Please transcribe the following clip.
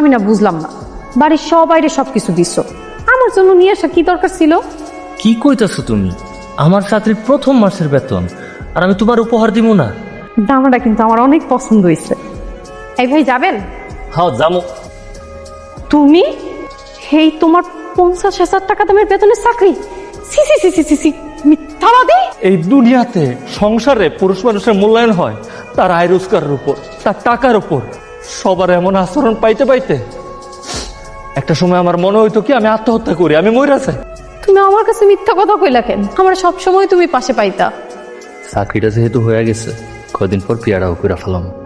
আমি না বুঝলাম না। বাড়ির সবাইরে সব কিছু দিচ্ছ আমার জন্য নিয়ে আসা কি দরকার ছিল? কি কইতাছো তুমি? আমার চাকরির প্রথম মাসের বেতন আর আমি তোমার উপহার দিব না। দামাটা কিন্তু আমার অনেক পছন্দ হয়েছে। এই ভাই যাবেন? হ্যাঁ যাব তুমি? এই তোমার পঞ্চাশ হাজার টাকা দামের বেতনের চাকরি? সি সি সি সি সি সি মিথ্যাবাদী এই দুনিয়াতে সংসারে পুরুষ মানুষের মূল্যায়ন হয় তার আয় রোজগারের উপর তার টাকার উপর। সবার এমন আচরণ পাইতে পাইতে একটা সময় আমার মনে হইতো কি আমি আত্মহত্যা করি আমি মরে আছে তুমি আমার কাছে মিথ্যা কথা কইলা কেন? আমার সব সময় তুমি পাশে পাইতা। চাকরিটা যেহেতু হয়ে গেছে কদিন পর পিয়ারাও করে ফেলাম।